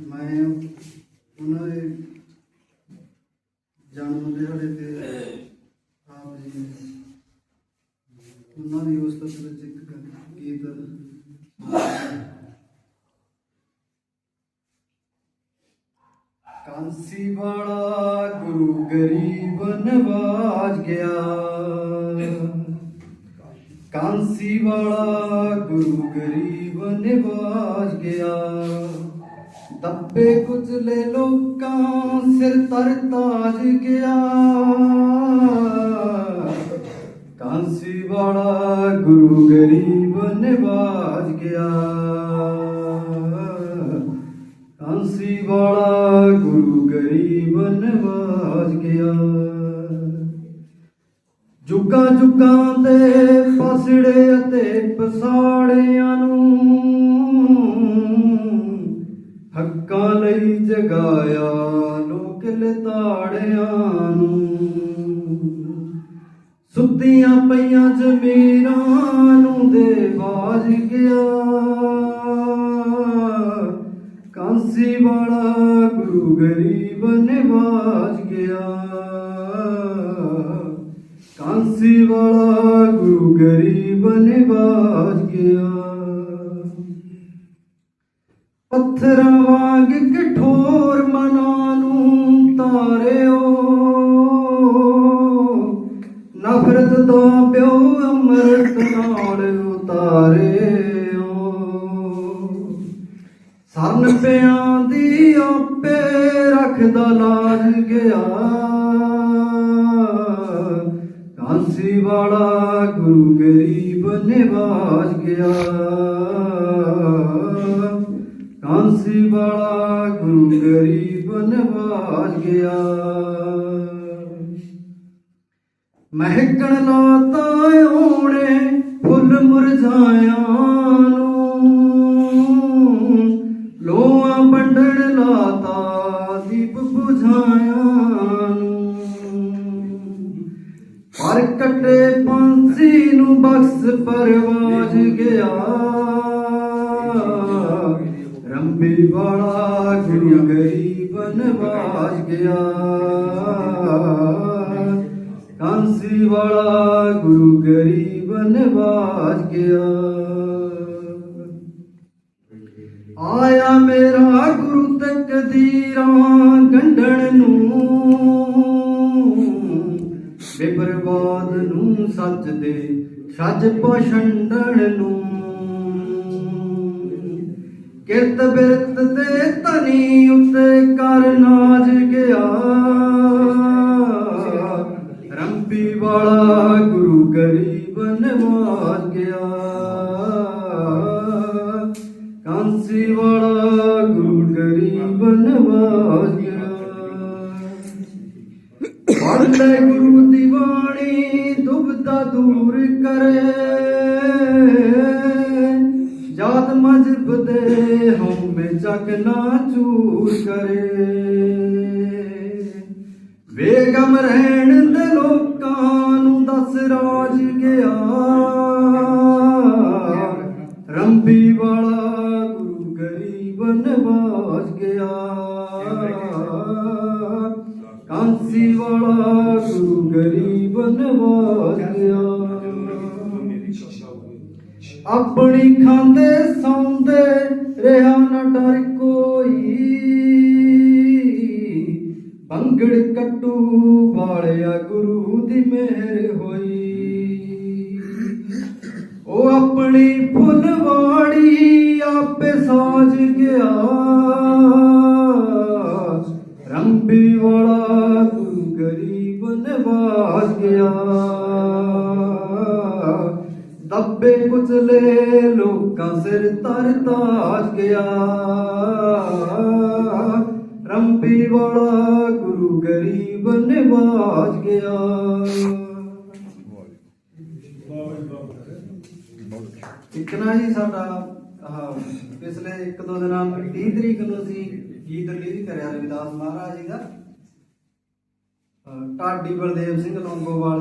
ਮੈਂ ਉਹਨਾਂ ਦੇ ਜਨਮ ਦਿਹਾੜੇ ਤੇ ਆਪ ਜੀ ਉਹਨਾਂ ਦੀ ਉਸਤਤ ਵਿੱਚ ਇੱਕ ਗੀਤ ਕਾਂਸੀ ਵਾਲਾ ਗੁਰੂ ਗਰੀਬ ਨਵਾਜ ਗਿਆ। ਕਾਂਸੀ ਵਾਲਾ ਗੁਰੂ ਗਰੀਬ ਨਿਵਾਜ ਗਿਆ। ਦੱਬੇ ਕੁਚਲੇ ਲੋਕਾਂ ਸਿਰ ਤਰ ਤਾਜ ਗਿਆ। ਕਾਂਸੀ ਵਾਲਾ ਗੁਰੂ ਗਰੀਬ ਨਿਵਾਜ ਗਿਆ। ਕਾਂਸੀ ਵਾਲਾ ਗੁਰੂ ਗਰੀਬ ਨਿਵਾਜ ਗਿਆ। ਜੁਗਾਂ ਜੁਗਾਂ ਦੇ ਫਸੜੇ ਅਤੇ ਪਸਾੜਿਆਂ ਨੂੰ ਲਈ ਜਗਾਇਆ, ਲੋਕ ਲਤਾੜਿਆਂ ਨੂੰ। ਸੁੱਤੀਆਂ ਪਈਆਂ ਜ਼ਮੀਰਾਂ ਨੂੰ ਦੇ ਬਾਜ ਗਿਆ। ਕਾਂਸੀ ਵਾਲਾ ਗੁਰੂ ਗਰੀਬ ਨਿਵਾਜ ਗਿਆ। ਕਾਂਸੀ ਵਾਲਾ ਗੁਰੂ ਗਰੀਬ ਨਿਵਾਜ ਗਿਆ। ਪੱਥਰਾਂ ਵਾਂਗ ਕਠੋਰ ਮਨਾਂ ਨੂੰ ਤਾਰਿਓ। ਨਫ਼ਰਤ ਦਾ ਪਿਓ ਅੰਮ੍ਰਿਤ ਨਾਲ ਉਤਾਰਿਓ। ਸਰਨ ਪਿਆਂ ਦੀ ਆਪੇ ਰੱਖਦਾ ਲਾਜ ਗਿਆ। ਕਾਂਸੀ ਵਾਲਾ ਗੁਰੂ ਗਰੀਬ ਨਿਵਾਜ ਗਿਆ। ਕਾਂਸੀ ਵਾਲਾ ਗੁਰੂ ਗਰੀਬ ਨਿਵਾਜ ਗਿਆ ਮਹਿਕਣ ਲਾਤਾ ਓਣੇ ਫੁੱਲ ਮੁਰਝਾਇਆਂ ਨੂੰ। ਲੋਆਂ ਵੰਡਣ ਲਾਤਾ ਦੀਪ ਬੁਝਾਇਆ ਨੂੰ। ਪਰ ਕੱਟੇ ਪੰਛੀ ਨੂੰ ਬਖਸ਼ ਪਰਵਾਜ ਗਿਆ। ਰੰਬੀ ਵਾਲਾ ਗੁਰੂ ਗਰੀਬ ਨਵਾਜ ਗਿਆ। ਕਾਂਸੀ ਵਾਲਾ ਗੁਰੂ ਗਰੀਬ ਨਵਾਜ ਗਿਆ। ਆਇਆ ਮੇਰਾ ਗੁਰੂ ਤਕਦੀਰਾਂ ਗੰਢਣ ਨੂੰ। ਬੇਪਰਵਾਦ ਨੂੰ ਸੱਚ ਦੇ ਸੱਚ ਪਛੰਡਣ ਨੂੰ। ਕਿਰਤ ਬਿਰਤ ਤੇ ਧਨੀ ਉੱਤੇ ਕਰ ਨਾਜ ਗਿਆ। ਰੰਪੀ ਵਾਲਾ ਗੁਰੂ ਗਰੀਬ ਨਵਾਜ ਗਿਆ। ਕਾਂਸੀ ਵਾਲਾ ਗੁਰੂ ਗਰੀਬ ਨਵਾਜ ਗਿਆ। ਪੜ੍ਹਲੇ ਗੁਰੂ ਦੀ ਬਾਣੀ ਦੁਬਦਾ ਦੂਰ ਕਰੇ। ਹਉਮੈ ਚੱਕ ਨਾ ਚੂਰ ਕਰੇ। ਵੇਗਮ ਰਹਿਣ ਦੇ ਲੋਕਾਂ ਨੂੰ ਦਸ ਰਾਜ ਗਿਆ ਰੰਬੀ ਵਾਲਾ ਗੁਰੂ ਗਰੀਬ ਨਵਾਜ ਗਿਆ। ਕਾਂਸੀ ਵਾਲਾ ਗੁਰੂ ਗਰੀਬ ਨਵਾਜ ਗਿਆ। ਆਪਣੀ ਖਾਂਦੇ ਦੀ ਮਿਹਰ ਹੋਈ। ਉਹ ਆਪਣੀ ਫੁੱਲਵਾੜੀ ਆਪੇ ਸਾਜ ਗਿਆ। ਰੰਬੀ ਵਾਲਾ ਤੂੰ ਗਰੀਬ ਨਵਾਜ ਗਿਆ। ਦੱਬੇ ਕੁਚਲੇ ਲੋਕਾਂ ਸਿਰ ਤਰ ਤਾਜ ਗਿਆ। ਰੰਬੀ ਵਾਲਾ ਗੁਰੂ ਗਰੀਬ ਨਿਵਾਜ ਗਿਆ। ਇੱਕ ਨਾ ਜੀ ਸਾਡਾ, ਆਹ, ਪਿਛਲੇ ਇੱਕ ਦੋ ਦਿਨਾਂ 30 ਤਰੀਕ ਨੂੰ ਅਸੀਂ ਗੀਤ ਰਿਲੀਜ਼ ਕਰਿਆ ਰਵਿਦਾਸ ਮਹਾਰਾਜ ਜੀ ਦਾ। ਢਾਡੀ ਬਲਦੇਵ ਸਿੰਘ ਲੌਂਗੋਵਾਲ